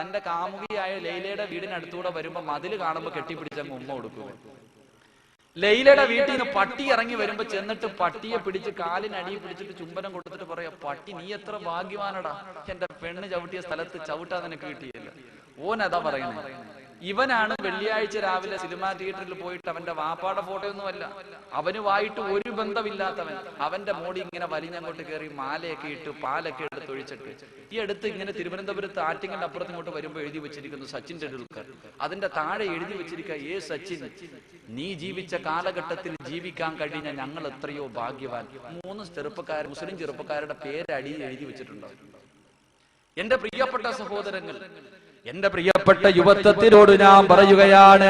തന്റെ കാമുകിയായ ലൈലയുടെ വീടിനടുത്തൂടെ വരുമ്പോ മതിൽ കാണുമ്പോ കെട്ടിപ്പിടിച്ചങ്ങ് ഉമ്മ കൊടുക്കുക ലൈലയുടെ വീട്ടിൽ നിന്ന് പട്ടി ഇറങ്ങി വരുമ്പോ ചെന്നിട്ട് പട്ടിയെ പിടിച്ച് കാലിനടിയെ പിടിച്ചിട്ട് ചുംബനം കൊടുത്തിട്ട് പറയാ പട്ടി നീ എത്ര ഭാഗ്യവാനടാ. എന്റെ പെണ്ണ് ചവിട്ടിയ സ്ഥലത്ത് ചവിട്ടാ നിനക്ക് കിട്ടിയല്ലോ. ഓനതാ പറയുന്നത് ഇവനാണ് വെള്ളിയാഴ്ച രാവിലെ സിനിമാ തിയേറ്ററിൽ പോയിട്ട് അവന്റെ വാപ്പാടെ ഫോട്ടോ ഒന്നുമല്ല അവനുമായിട്ട് ഒരു ബന്ധമില്ലാത്തവൻ അവന്റെ മോടി ഇങ്ങനെ വലിഞ്ഞങ്ങോട്ട് കയറി മാലയൊക്കെ ഇട്ട് പാലൊക്കെ എടുത്ത് ഒഴിച്ചിട്ട് ഈ അടുത്ത് ഇങ്ങനെ തിരുവനന്തപുരത്ത് ആറ്റിങ്ങന്റെ അപ്പുറത്ത് ഇങ്ങോട്ട് വരുമ്പോൾ എഴുതി വെച്ചിരിക്കുന്നു സച്ചിൻ ടെണ്ടുൽക്കർ. അതിന്റെ താഴെ എഴുതി വെച്ചിരിക്കുക ഏ സച്ചിൻ നീ ജീവിച്ച കാലഘട്ടത്തിൽ ജീവിക്കാൻ കഴിഞ്ഞ ഞങ്ങൾ എത്രയോ ഭാഗ്യവാൻ. മൂന്ന് ചെറുപ്പക്കാർ മുസ്ലിം ചെറുപ്പക്കാരുടെ പേര് അടിയിൽ എഴുതി വെച്ചിട്ടുണ്ട്? എന്റെ പ്രിയപ്പെട്ട സഹോദരങ്ങൾ എന്റെ പ്രിയപ്പെട്ട യുവത്വത്തിനോട് ഞാൻ പറയുകയാണ്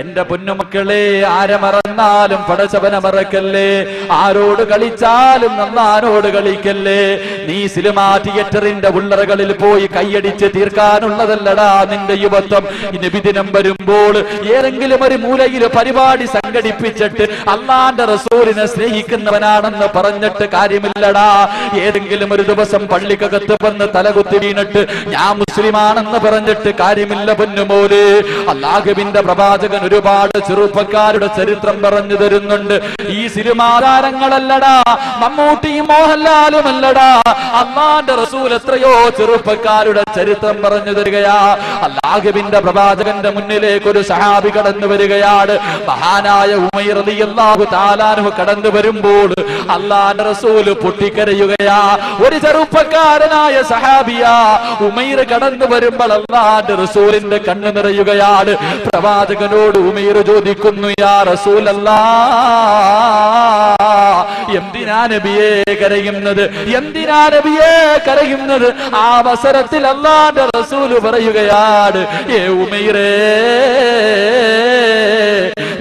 എന്റെ പൊന്നുമക്കളെ ആരെ മറന്നാലും പടച്ചവനെ മറക്കല്ലേ? ആരോട് കളിച്ചാലും നന്നാരോട് കളിക്കല്ലേ? നീ സിനിമാ തിയേറ്ററിന്റെ ഉള്ളറകളിൽ പോയി കൈയടിച്ച് തീർക്കാനുള്ളതല്ലടാ നിന്റെ യുവത്വം. നിബിദിനം വരുമ്പോൾ ഏതെങ്കിലും ഒരു മൂലയിൽ പരിപാടി സംഘടിപ്പിച്ചിട്ട് അള്ളാന്റെ റസൂലിനെ സ്നേഹിക്കുന്നവനാണെന്ന് പറഞ്ഞിട്ട് കാര്യമില്ലടാ. ഏതെങ്കിലും ഒരു ദിവസം പള്ളിക്കകത്ത് വന്ന് തലകുത്തി വീണിട്ട് ഞാൻ മുസ്ലിമാണെന്ന് പറഞ്ഞിട്ട് കാര്യമില്ല പൊന്നുമോൽ അള്ളാഹുവിന്റെ പ്രവാചകൻ ഒരുപാട് ചെറുപ്പക്കാരുടെ ചരിത്രം പറഞ്ഞു തരുന്നുണ്ട്. ഈ സിനിമാതാരങ്ങളല്ലടാ മമ്മൂട്ടിയും മോഹൻലാലും അല്ലടാ. അള്ളാന്റെ റസൂൽ എത്രയോ ചെറുപ്പക്കാരുടെ ചരിത്രം പറഞ്ഞു തരികയാ. അള്ളാഹുവിന്റെ പ്രവാചകന്റെ മുന്നിലേക്ക് ഒരു സഹാബി കടന്നു വരികയാണ്. മഹാനായ ഉമൈർ റളിയല്ലാഹു താലാനു കടന്നു വരുമ്പോൾ അള്ളാന്റെ റസൂൽ പൊട്ടിക്കരയുകയാ. ഒരു ചെറുപ്പക്കാരനായ സഹാബിയാ ഉമൈർ കടന്നു വരുമ്പോൾ അള്ളാന്റെ റസൂലിന്റെ കണ്ണ് നിറയുകയാണ്. പ്രവാചകനോട് ഉമീർ ചോദിക്കുന്നു യാ റസൂലല്ലാ എന്തിനാ നബിയെ കരയുന്നത്? എന്തിനാ നബിയെ കരയുന്നത്? ആ അവസരത്തിൽ അള്ളാന്റെ റസൂൽ പറയുകയാണ് ഏ ഉമൈറേ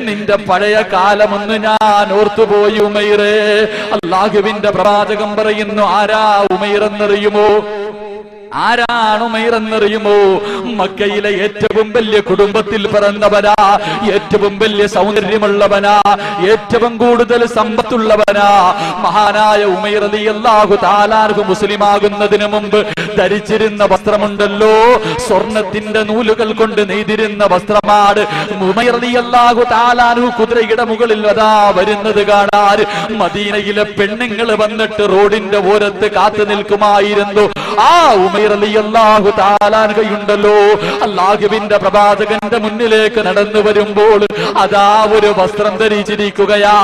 നിന്റെ പഴയ കാലമൊന്ന് ഞാൻ ഓർത്തുപോയി ഉമൈറേ. അല്ലാഹുവിന്റെ പ്രവാചകം പറയുന്നു ആരാ ഉമൈറെന്നറിയുമോ? ആരാണ് ഉമൈറെന്നറിയുമോ? മക്കയിലെ ഏറ്റവും വലിയ കുടുംബത്തിൽ പിറന്നവനാ ഏറ്റവും വലിയ സൗന്ദര്യമുള്ളവനാ ഏറ്റവും കൂടുതൽ സമ്പത്തുള്ളവനാ. മഹാനായ ഉമൈർ അലി അള്ളാഹു താലാർഹു മുസ്ലിമാകുന്നതിന് മുമ്പ് ധരിച്ചിരുന്ന വസ്ത്രമുണ്ടല്ലോ. സ്വർണത്തിന്റെ നൂലുകൾ കൊണ്ട് നെയ്തിരുന്ന വസ്ത്രമാണ് ഉമൈർ അലി താലാർഹു കുതിരയുടെ മുകളിൽ അതാ വരുന്നത് കാണാൻ. മദീനയിലെ പെണ്ണുങ്ങൾ വന്നിട്ട് റോഡിന്റെ ഓരത്ത് കാത്തു നിൽക്കുമായിരുന്നു. ആ ഉമൈർ അലി അള്ളാഹുവിന്റെ പ്രവാചകന്റെ മുന്നിലേക്ക് നടന്നു വരുമ്പോൾ അതാ ഒരു വസ്ത്രം ധരിച്ചിരിക്കുകയാ.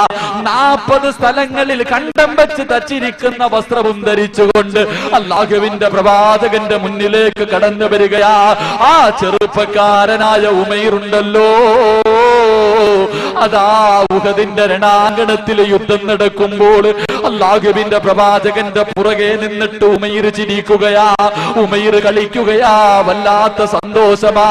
നാൽപ്പത് സ്ഥലങ്ങളിൽ കണ്ടം വെച്ച് തച്ചിരിക്കുന്ന വസ്ത്രവും ധരിച്ചുകൊണ്ട് അള്ളാഹുവിന്റെ പ്രവാചകന്റെ മുന്നിലേക്ക് കടന്നു വരികയാ. ആ ചെറുപ്പക്കാരനായ ഉമൈറുണ്ടല്ലോ. അതാ ഉഹദിന്റെ രണാങ്കണത്തിൽ യുദ്ധം നടക്കുമ്പോൾ അള്ളാഹുവിന്റെ പ്രവാചകന്റെ പുറകെ നിന്നിട്ട് ഉമയിർ ചിരിക്കുകയാ ഉമയിർ കളിക്കുകയാ വല്ലാത്ത സന്തോഷമാ.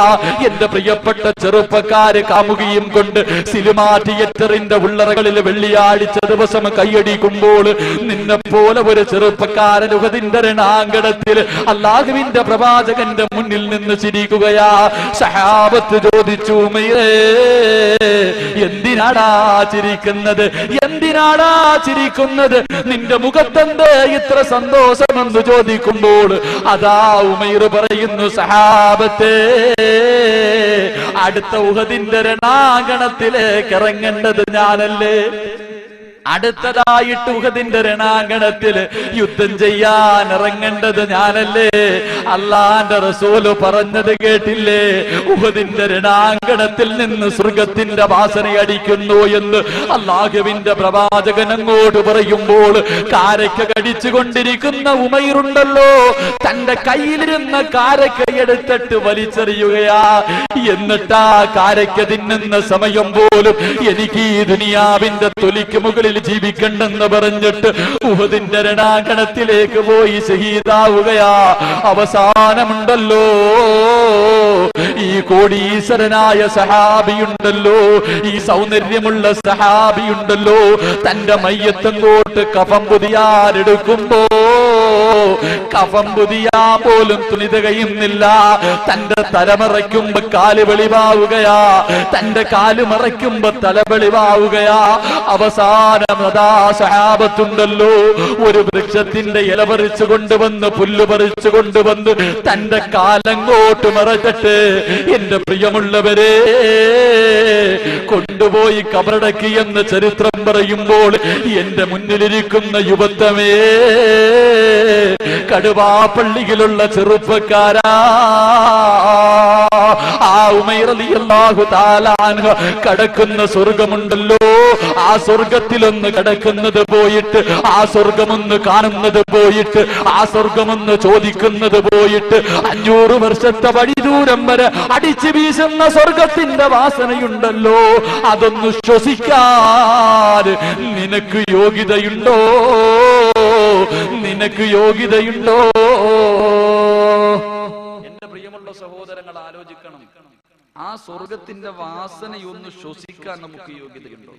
എന്റെ പ്രിയപ്പെട്ട ചെറുപ്പക്കാര് കാമുകിയും കൊണ്ട് സിനിമാ തിയേറ്ററിന്റെ ഉള്ളറകളിൽ വെള്ളിയാഴ്ച ദിവസം കൈയടിക്കുമ്പോൾ നിന്നെ പോലെ ഒരു ചെറുപ്പക്കാരൻ ഉഹദിന്റെ രണാങ്കണത്തിൽ അള്ളാഹുവിന്റെ പ്രവാചകന്റെ മുന്നിൽ നിന്ന് ചിരിക്കുകയാ. സഹാബത്ത് ചോദിച്ചു ഉമൈറേ എന്തിനാടാ ചിരിക്കുന്നത്? എന്തിനാടാ ചിരിക്കുന്നത്? നിന്റെ മുഖത്തെന്ത് ഇത്ര സന്തോഷമെന്ന് ചോദിക്കുമ്പോൾ അതാ ഉമൈർ പറയുന്നു സഹാബത്തെ അടുത്ത ഉഹദിന്റെ രണാങ്കണത്തിലേക്ക് ഇറങ്ങേണ്ടത് ഞാനല്ലേ? അടുത്തതായിട്ട് ഉഹദിന്റെ രണാങ്കണത്തിൽ യുദ്ധം ചെയ്യാൻ ഇറങ്ങേണ്ടത് ഞാനല്ലേ? അള്ളാന്റെ റസൂൽ പറഞ്ഞത് കേട്ടില്ലേ? ഉഹദിന്റെ രണാങ്കണത്തിൽ നിന്ന് സ്വർഗത്തിന്റെ വാസന അടിക്കുന്നു എന്ന് അള്ളാഹുവിന്റെ പ്രവാചകൻ അങ്ങോട്ട് പറയുമ്പോൾ കാരക്ക കടിച്ചുകൊണ്ടിരിക്കുന്ന ഉമയിറുണ്ടല്ലോ തന്റെ കയ്യിലിരുന്ന കാരക്ക എടുത്തിട്ട് വലിച്ചെറിയുകയാ. എന്നിട്ടാ കാരക്ക തിന്നുന്ന സമയം പോലും എനിക്ക് ഈ ദുനിയാവിന്റെ തൊലിക്ക് മുകളിൽ ജീവിക്കണ്ടെന്ന് പറഞ്ഞിട്ട് ഉഹദിന്റെ രണാകണത്തിലേക്ക് പോയി ഷഹീദാവുകയാ അവസാനമുണ്ടല്ലോ. ഈ കോടീശ്വരനായ സഹാബിയുണ്ടല്ലോ. ഈ സൗന്ദര്യമുള്ള സഹാബിയുണ്ടല്ലോ. തന്റെ മയ്യത്തങ്ങോട്ട് കഫം പുതിയാരെടുക്കുമ്പോ കഫം പുതിയാ പോലും തുണി തികയുന്നില്ല തന്റെ തലമറയ്ക്കുമ്പോ കാൽ വെളിവാവുകയാ. തന്റെ കാൽ തല വെളിവാവുകയാ. അവസാനം അതാ സഹാബത്തുണ്ടല്ലോ. ഒരു വൃക്ഷത്തിന്റെ ഇല പറിച്ചു കൊണ്ടുവന്ന് പുല്ല് പറിച്ചു കൊണ്ടുവന്ന് തന്റെ കാലങ്ങോട്ട് മറച്ചിട്ട് എന്റെ പ്രിയമുള്ളവരെ കൊണ്ടുപോയി കബറടക്കി എന്ന് ചരിത്രം പറയുമ്പോൾ എന്റെ മുന്നിലിരിക്കുന്ന യുവത്വമേ കടുവാപ്പള്ളിയിലുള്ള ചെറുപ്പക്കാരാ. ആ ഉമൈറിയാഹു താലാൻഹ കടക്കുന്ന സ്വർഗമുണ്ടല്ലോ. ആ സ്വർഗത്തിലൊന്ന് കടക്കുന്നത് പോയിട്ട് ആ സ്വർഗമൊന്ന് കാണുന്നത് പോയിട്ട് ആ സ്വർഗമൊന്ന് ചോദിക്കുന്നത് പോയിട്ട് അഞ്ഞൂറ് വർഷത്തെ വഴിദൂരം വരെ അടിച്ചു വീശുന്ന സ്വർഗത്തിന്റെ വാസനയുണ്ടല്ലോ. അതൊന്ന് ശ്വസിക്കാൻ നിനക്ക് യോഗ്യതയുണ്ടോ? നിനക്ക് യോഗ്യതയുണ്ടോ? പ്രിയമുള്ള സഹോദരങ്ങൾ ആലോചിക്കണം. ആ സ്വർഗത്തിന്റെ വാസനയൊന്ന് ശ്വസിക്കാൻ നമുക്ക് യോഗ്യതയുണ്ടോ?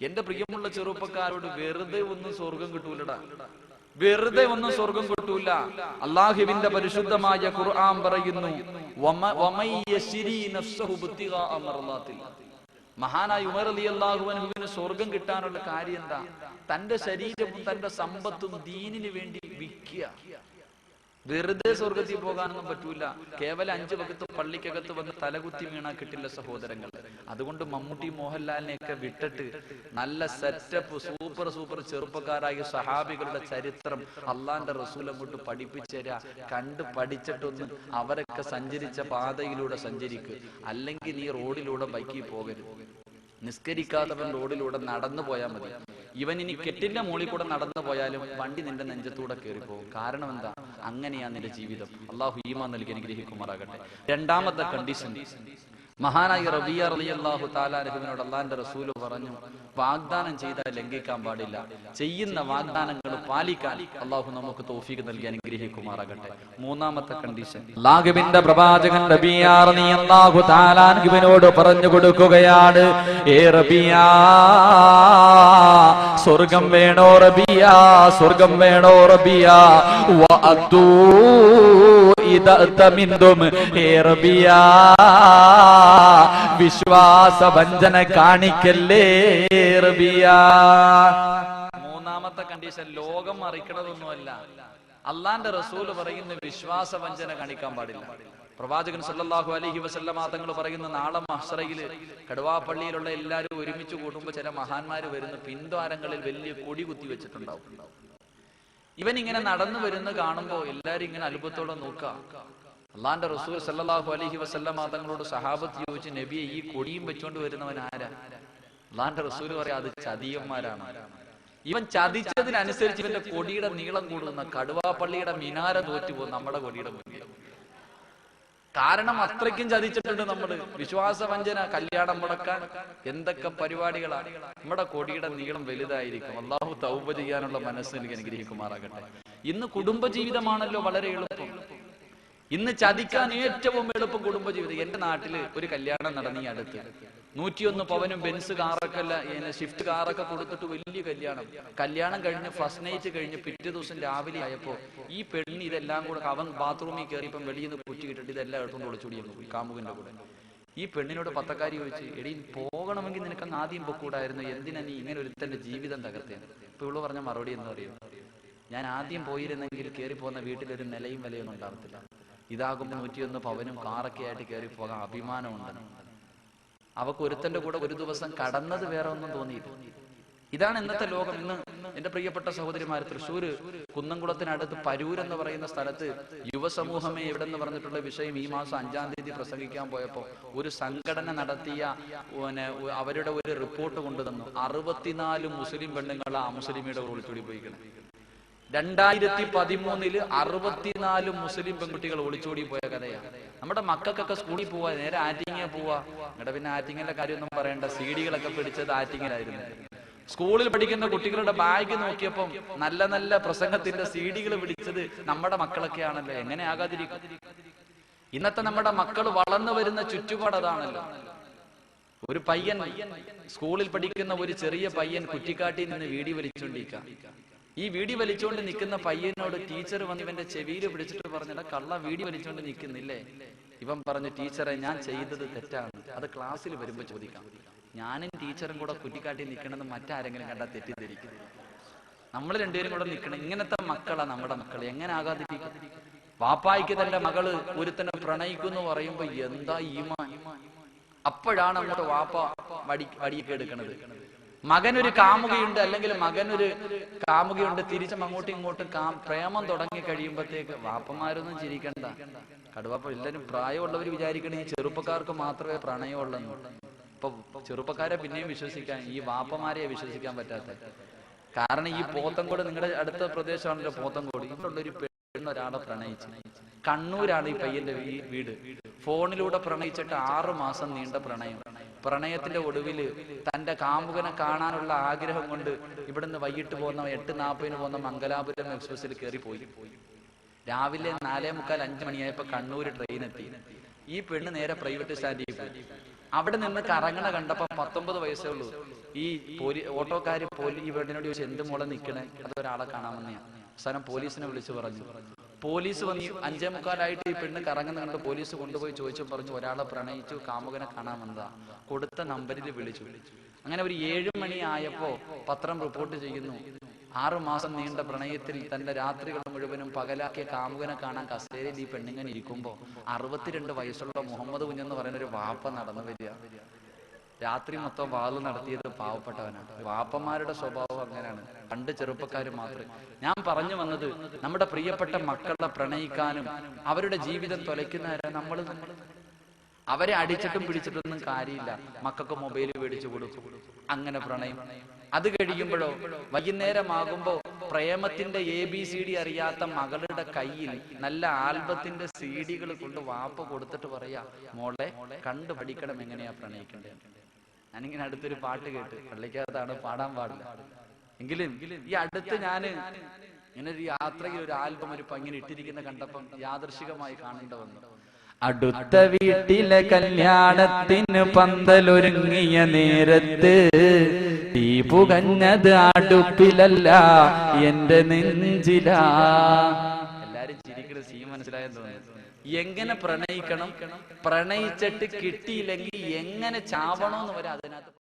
എന്റെ പ്രിയമുള്ള ചെറുപ്പക്കാരോട് വെറുതെ ഒന്നും സ്വർഗം കിട്ടൂലടാ. വെറുതെ ഒന്നും സ്വർഗം കിട്ടൂല. അള്ളാഹുവിന്റെ പരിശുദ്ധമായ ഖുർആൻ പറയുന്നു. മഹാനായ ഉമർ അലി അള്ളാഹുവിന് സ്വർഗം കിട്ടാനുള്ള കാര്യം എന്താ? തന്റെ ശരീരവും തന്റെ സമ്പത്തും ദീനിന് വേണ്ടി വിൽക്കുക. വെറുതെ സ്വർഗത്തിൽ പോകാനൊന്നും പറ്റൂല. കേവലം അഞ്ചു വകത്ത് പള്ളിക്കകത്ത് വന്ന് തലകുത്തി വീണാ കിട്ടില്ല സഹോദരങ്ങൾ. അതുകൊണ്ട് മമ്മൂട്ടി മോഹൻലാലിനെയൊക്കെ വിട്ടിട്ട് നല്ല സെറ്റപ്പ് സൂപ്പർ സൂപ്പർ ചെറുപ്പക്കാരായ സഹാബികളുടെ ചരിത്രം അള്ളാന്റെ റസൂൽ അങ്ങോട്ട് പഠിപ്പിച്ചു തരാ. കണ്ട് പഠിച്ചിട്ടൊന്ന് അവരൊക്കെ സഞ്ചരിച്ച പാതയിലൂടെ സഞ്ചരിക്കുക അല്ലെങ്കിൽ നീ റോഡിലൂടെ ബൈക്കിൽ പോകരുത്. നിസ്കരിക്കാത്തവൻ റോഡിലൂടെ നടന്നു പോയാൽ മതി. ഇവൻ ഇനി കെട്ടിന്റെ മുകളിൽ കൂടെ നടന്നു പോയാലും വണ്ടി നിന്റെ നെഞ്ചത്തൂടെ കയറിപ്പോകും കാരണം എന്താ? അങ്ങനെയാ നിന്റെ ജീവിതം. അള്ളാഹു ഈമാ നൽകി അനുഗ്രഹിക്കുമാറാകട്ടെ. രണ്ടാമത്തെ കണ്ടീഷൻ മഹാനായി റബിയ അള്ളാഹു താലാരഹുവിനോട് അള്ളാന്റെ റസൂൽ പറഞ്ഞു വാഗ്ദാനം ചെയ്താൽ ലംഘിക്കാൻ പാടില്ല. ചെയ്യുന്ന വാഗ്ദാനങ്ങൾ പാലിക്കാൻ അള്ളാഹു നമുക്ക് തോഫീക്ക് നൽകി അനുഗ്രഹിക്കുമാറാകട്ടെ. മൂന്നാമത്തെ കണ്ടീഷൻ അള്ളാഹുവിന്റെ പ്രവാചകൻ റബിയാർ നീ അള്ളാഹു പറഞ്ഞു കൊടുക്കുകയാണ് ഏ റബിയാ സ്വർഗം വേണോ റബിയ? സ്വർഗം വേണോ റബിയ? വിശ്വാസ വഞ്ചന കാണിക്കല്ലേ റബിയ? മൂന്നാമത്തെ കണ്ടീഷൻ ലോകം അറിയിക്കണതൊന്നുമല്ല അള്ളാന്റെ റസൂൽ പറയുന്ന വിശ്വാസ വഞ്ചന കാണിക്കാൻ പാടില്ല. പ്രവാചകൻ സല്ലാഹു അലഹി വസല്ലമ തങ്ങൾ പറയുന്ന നാളെ മഹ്സറയിൽ കടുവാപ്പള്ളിയിലുള്ള എല്ലാവരും ഒരുമിച്ച് കൂടുമ്പോൾ ചില മഹാന്മാര് വരുന്ന പിൻദ്വാരങ്ങളിൽ വലിയ കൊടി കുത്തി വെച്ചിട്ടുണ്ടാവും. ഇവൻ ഇങ്ങനെ നടന്നു വരുന്ന കാണുമ്പോ എല്ലാരും ഇങ്ങനെ അത്ഭുതത്തോടെ നോക്ക അള്ളാന്റെ റസൂൽ സല്ലാഹു അലഹി വസല്ലമ തങ്ങളോട് സഹാബത്ത് ചോദിച്ച് നബിയെ ഈ കൊടിയും വെച്ചുകൊണ്ട് വരുന്നവൻ ആരാ? അള്ളാന്റെ റസൂൽ പറയാം അത് ചതിയന്മാരാണ്. ഇവൻ ചതിച്ചതിനനുസരിച്ച് ഇവന്റെ കൊടിയുടെ നീളം കൂടുന്ന കടുവാപ്പള്ളിയുടെ മിനാര തോറ്റുപോകും നമ്മുടെ കൊടിയുടെ മുന്നിൽ. കാരണം അത്രയ്ക്കും ചതിച്ചിട്ടുണ്ട് നമ്മൾ. വിശ്വാസവഞ്ചന കല്യാണം മുടക്കാൻ എന്തൊക്കെ പരിപാടികളാണ് നമ്മുടെ കൊടിയുടെ നീളം വലുതായിരിക്കും. അള്ളാഹു തൗബ ചെയ്യാനുള്ള മനസ്സ് എനിക്ക് അനുഗ്രഹിക്കുമാറാകട്ടെ. ഇന്ന് കുടുംബജീവിതമാണല്ലോ വളരെ എളുപ്പം. ഇന്ന് ചതിക്കാൻ ഏറ്റവും എളുപ്പം കുടുംബജീവിതം. എന്റെ നാട്ടിൽ ഒരു കല്യാണം നടന്നി അടുത്ത്. നൂറ്റിയൊന്ന് പവനും ബെൻസ് കാറൊക്കെ ഷിഫ്റ്റ് കാറൊക്കെ കൊടുത്തിട്ട് വലിയ കല്യാണം. കല്യാണം കഴിഞ്ഞ് ഫസ്റ്റ് നൈറ്റ് കഴിഞ്ഞ് പിറ്റേ ദിവസം രാവിലെ ആയപ്പോ ഈ പെണ്ണ് ഇതെല്ലാം കൂടെ അവൻ ബാത്റൂമിൽ കയറിയപ്പം വെളിയിൽ നിന്ന് കുറ്റി കിട്ടിട്ട് ഇതെല്ലാം എടുത്തുകൊണ്ട് ഒളിച്ചോടി അങ്ങ് പോയി കാമുകന്റെ കൂടെ. ഈ പെണ്ണിനോട് പത്തക്കാരി ചോദിച്ചു എടീ പോകണമെങ്കിൽ നിനക്ക് അങ്ങ് ആദ്യം പൊക്കൂടായിരുന്നു. എന്തിനാ നീ ഇങ്ങനെ ഒരുത്തന്റെ ജീവിതം തകർത്തേന്ന് ഇപ്പൊ ഇവൾ പറഞ്ഞ മറുപടി എന്ന് അറിയോ? ഞാൻ ആദ്യം പോയിരുന്നെങ്കിൽ കയറി പോകുന്ന വീട്ടിലൊരു നിലയും വിലയൊന്നും ഉണ്ടാകത്തില്ല ഇതാകുമ്പോൾ നൂറ്റിയൊന്ന് പവനും കാറൊക്കെ ആയിട്ട് കയറി പോകാൻ അഭിമാനമുണ്ടെന്ന് അവക്ക് ഒരുത്തന്റെ കൂടെ ഒരു ദിവസം കടന്നത് വേറെ ഒന്നും തോന്നിയില്ല. ഇതാണ് ഇന്നത്തെ ലോകം. ഇന്ന് എന്റെ പ്രിയപ്പെട്ട സഹോദരിമാർ തൃശ്ശൂര് കുന്നംകുളത്തിനടുത്ത് പരൂർ എന്ന് പറയുന്ന സ്ഥലത്ത് യുവസമൂഹമേ എവിടെ എന്ന് പറഞ്ഞിട്ടുള്ള വിഷയം ഈ മാസം അഞ്ചാം തീയതി പ്രസംഗിക്കാൻ പോയപ്പോ ഒരു സംഘടന നടത്തിയ അവരുടെ ഒരു റിപ്പോർട്ട് കൊണ്ടുതന്നു അറുപത്തിനാല് മുസ്ലിം പെണ്ണുങ്ങൾ ആ മുസ്ലിമിയുടെ ഒളിച്ചോടി പോയിക്കണം രണ്ടായിരത്തി പതിമൂന്നിൽ അറുപത്തിനാല് മുസ്ലിം പെൺകുട്ടികൾ ഒളിച്ചോടി പോയ കഥയാണ്. നമ്മുടെ മക്കൾക്കൊക്കെ സ്കൂളിൽ പോവാ നേരെ ആറ്റിങ്ങ പോവാ. ഇവിടെ പിന്നെ ആറ്റിങ്ങിന്റെ കാര്യമൊന്നും പറയണ്ട സീഡികളൊക്കെ പിടിച്ചത് ആറ്റിങ്ങിലായിരുന്നു. സ്കൂളിൽ പഠിക്കുന്ന കുട്ടികളുടെ ബാഗ് നോക്കിയപ്പം നല്ല നല്ല പ്രസംഗത്തിന്റെ സീഡികൾ പിടിച്ചത് നമ്മുടെ മക്കളൊക്കെയാണല്ലോ. എങ്ങനെ ആകാതിരിക്കും? ഇന്നത്തെ നമ്മുടെ മക്കൾ വളർന്നു വരുന്ന ചുറ്റുപാട് അതാണല്ലോ. ഒരു പയ്യൻ സ്കൂളിൽ പഠിക്കുന്ന ഒരു ചെറിയ പയ്യൻ കുറ്റിക്കാട്ടിൽ നിന്ന് വീടി വലിച്ചുകൊണ്ടിരിക്കാം ഈ വീടി വലിച്ചുകൊണ്ട് നിൽക്കുന്ന പയ്യനോട് ടീച്ചർ വന്ന് ഇവന്റെ ചെവിയിൽ പിടിച്ചിട്ട് പറഞ്ഞിട്ട് കള്ള വീടി വലിച്ചുകൊണ്ട് നിൽക്കുന്നില്ലേ? ഇവൻ പറഞ്ഞു ടീച്ചറെ ഞാൻ ചെയ്തത് തെറ്റാണ്. അത് ക്ലാസ്സിൽ വരുമ്പോ ചോദിക്കാം. ഞാനും ടീച്ചറും കൂടെ കുറ്റിക്കാട്ടി നിൽക്കണമെന്ന് മറ്റാരെങ്കിലും കണ്ടാൽ തെറ്റിദ്ധരിക്കും. നമ്മൾ രണ്ടുപേരും കൂടെ നിൽക്കണം ഇങ്ങനത്തെ മക്കളാ നമ്മുടെ മക്കൾ എങ്ങനെ ആകാതിരിക്കും വാപ്പായിക്ക് തന്റെ മകൾ ഒരുത്തനെ പ്രണയിക്കുന്നു പറയുമ്പോ എന്താ ഈമാൻ? അപ്പോഴാണ് നമ്മുടെ വാപ്പ വടി വടിയൊക്കെ എടുക്കണത്. മകനൊരു കാമുകയുണ്ട് അല്ലെങ്കിൽ മകനൊരു കാമുകയുണ്ട് തിരിച്ചും അങ്ങോട്ടും ഇങ്ങോട്ടും കാ പ്രേമം തുടങ്ങി കഴിയുമ്പോഴത്തേക്ക് വാപ്പമാരൊന്നും ചിരിക്കണ്ട. കടുവാപ്പ എല്ലാരും പ്രായമുള്ളവർ വിചാരിക്കണ ഈ ചെറുപ്പക്കാർക്ക് മാത്രമേ പ്രണയമുള്ളൂ ഇപ്പൊ ചെറുപ്പക്കാരെ പിന്നെയും വിശ്വസിക്കാൻ ഈ വാപ്പമാരെ വിശ്വസിക്കാൻ പറ്റാത്ത കാരണം ഈ പോത്തങ്കോട് നിങ്ങളുടെ അടുത്ത പ്രദേശമാണല്ലോ പോത്തങ്കോട് ഇവിടെയുള്ള ഒരു പെണ്ണ് ഒരാളെ പ്രണയിച്ചു. കണ്ണൂരാണ് ഈ പയ്യന്റെ വീട്. ഫോണിലൂടെ പ്രണയിച്ചിട്ട് ആറു മാസം നീണ്ട പ്രണയം. പ്രണയത്തിന്റെ ഒടുവിൽ തന്റെ കാമുകനെ കാണാനുള്ള ആഗ്രഹം കൊണ്ട് ഇവിടുന്ന് വൈകിട്ട് പോകുന്ന എട്ട് നാൽപ്പതിന് പോകുന്ന മംഗലാപുരം എക്സ്പ്രസിൽ കയറി പോയി രാവിലെ നാലേ മുക്കാൽ അഞ്ചു മണിയായപ്പോ കണ്ണൂർ ട്രെയിൻ എത്തി. ഈ പെണ്ണ് നേരെ പ്രൈവറ്റ് സ്റ്റാൻഡിൽ പോയി. അവിടെ നിന്ന് കറങ്ങണ കണ്ടപ്പോ പത്തൊമ്പത് വയസ്സേ ഉള്ളൂ. ഈ പോലീ ഓട്ടോക്കാര് പോലീ ഈ പെണ്ണിനോട് ചോദിച്ചു എന്ത് മോളെ നിക്കണേ? അതൊരാളെ ഒരാളെ കാണാമെന്ന് അവസാനം പോലീസിനെ വിളിച്ചു പറഞ്ഞു. പോലീസ് വന്ന് അഞ്ചേ മുക്കാലായിട്ട് ഈ പെണ്ണ് കറങ്ങുന്ന കണ്ട് പോലീസ് കൊണ്ടുപോയി ചോദിച്ചു പറഞ്ഞു ഒരാളെ പ്രണയിച്ചു കാമുകനെ കാണാമെന്നതാ കൊടുത്ത നമ്പരിൽ വിളിച്ചു. അങ്ങനെ ഒരു ഏഴ് മണി ആയപ്പോ പത്രം റിപ്പോർട്ട് ചെയ്യുന്നു. ആറു മാസം നീണ്ട പ്രണയത്തിൽ തന്റെ രാത്രികൾ മുഴുവനും പകലാക്കിയ കാമുകനെ കാണാൻ കസേരയിൽ ഈ പെണ്ണിങ്ങനെ ഇരിക്കുമ്പോ അറുപത്തിരണ്ട് വയസ്സുള്ള മുഹമ്മദ് കുഞ്ഞെന്ന് പറയുന്ന ഒരു വാപ്പ നടന്നു വരിക. രാത്രി മൊത്തം വാൾ നടത്തിയത് പാവപ്പെട്ടവനാണ്. വാപ്പന്മാരുടെ സ്വഭാവം അങ്ങനെയാണ്. പണ്ട് ചെറുപ്പക്കാർ മാത്രം. ഞാൻ പറഞ്ഞു വന്നത് നമ്മുടെ പ്രിയപ്പെട്ട മക്കളെ പ്രണയിക്കാനും അവരുടെ ജീവിതം തൊലയ്ക്കുന്നവരെ നമ്മൾ അവരെ അടിച്ചിട്ടും പിടിച്ചിട്ടൊന്നും കാര്യമില്ല. മക്കൾക്ക് മൊബൈൽ മേടിച്ചു കൊടുക്കും. അങ്ങനെ പ്രണയം. അത് കഴിയുമ്പോഴോ വൈകുന്നേരമാകുമ്പോ പ്രേമത്തിന്റെ എ ബി സി ഡി അറിയാത്ത മകളുടെ കയ്യിൽ നല്ല ആൽബത്തിന്റെ സി ഡികൾ കൊണ്ട് വാപ്പ കൊടുത്തിട്ട് പറയാ മോളെ കണ്ടു പഠിക്കണം എങ്ങനെയാ പ്രണയിക്കേണ്ടത്? ഞാനിങ്ങനെ അടുത്തൊരു പാട്ട് കേട്ട് പള്ളിക്കകത്താണ് പാടാൻ പാടില്ല. എങ്കിലും ഈ അടുത്ത് ഞാൻ ഇങ്ങനെ ഒരു യാത്രയിൽ ഒരു ആൽബം ഒരു പങ്ങനെ ഇട്ടിരിക്കുന്ന കണ്ടപ്പം യാദർശികമായി കാണേണ്ട വന്നു. അടുത്ത വീട്ടിലെ കല്യാണത്തിന് പന്തലൊരുങ്ങിയ നേരത്ത് തീ പുകഞ്ഞത് അടുപ്പിലല്ല എന്റെ നെഞ്ചിലാ എല്ലാരും ചിരിക്കുന്ന സീൻ മനസ്സിലായെന്ന് തോന്നുന്നു എങ്ങനെ പ്രണയിക്കണം? പ്രണയിച്ചിട്ട് കിട്ടിയില്ലെങ്കിൽ എങ്ങനെ ചാവണോന്ന് വരെ അതിനകത്ത്